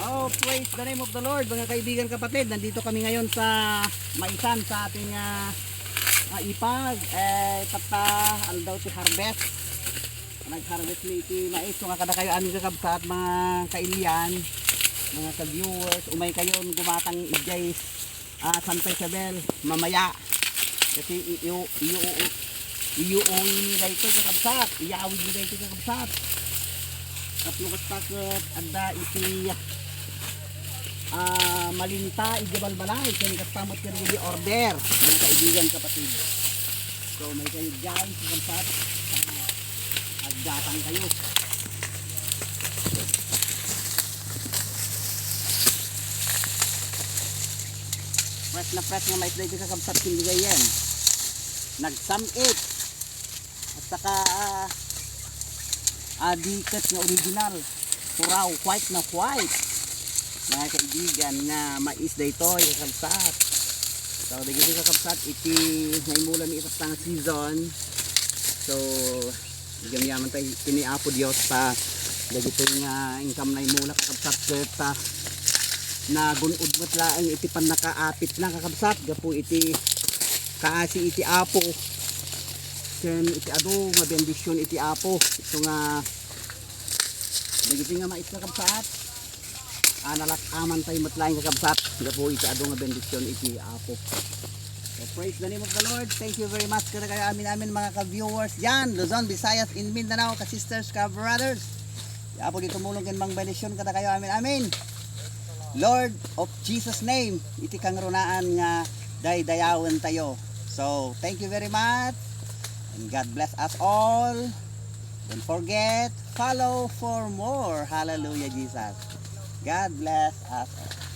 Oh, praise the name of the Lord, mga kaibigan kapatid. Nandito kami ngayon sa Maisan sa ating ah, ah, ipag. Eh, tata, ano daw si harvest. Nag-harvest ni iti mais. So, nga kada kayo aming kakabsat, mga kailian, mga ka-viewers. Umay kayo gumatang ijay ah, Santa Isabel, mamaya. Kasi iyo, iyo, iyo, iyo, nila ito kakabsat. Iyawid nila ito kakabsat. Kaplukat takot, anda iti ah malinta ijabal balay kaya kastamot ka rin order. Mga kaibigan kapatid. So may kayo dyan sa bansat agdatang kayo. Fresh na fresh nga mais na ito kakabsat kinigay yan. Nagsamit at saka ah, adikat nga original. Puraw white na white mga kaibigan nga mais da ito kakabsat so dagiti kakabsat iti may mula ni itas tang season. So gamyaman tayo tiniapo Diyos pa. Dagiti nga income na mula kakabsat ket na gunod mo't laang iti pan nakaapit na kakabsat gapu iti kaasi iti apo. Ken iti ado nga bendisyon iti apo. Ito nga dagiti nga mais kakabsat analak aman tayo matlaing kakabsat nga po iti ado nga bendisyon iti apo so praise the name of the Lord. Thank you very much. Kada kayo amin amin mga ka-viewers. Yan Luzon, Visayas, in Mindanao ka-sisters, ka-brothers. Ya po dito mulong mang bendisyon. Kada kayo amin amin. Lord of Jesus name. Iti kang runaan nga daydayawan tayo. So thank you very much. And God bless us all. Don't forget follow for more. Hallelujah Jesus God bless us.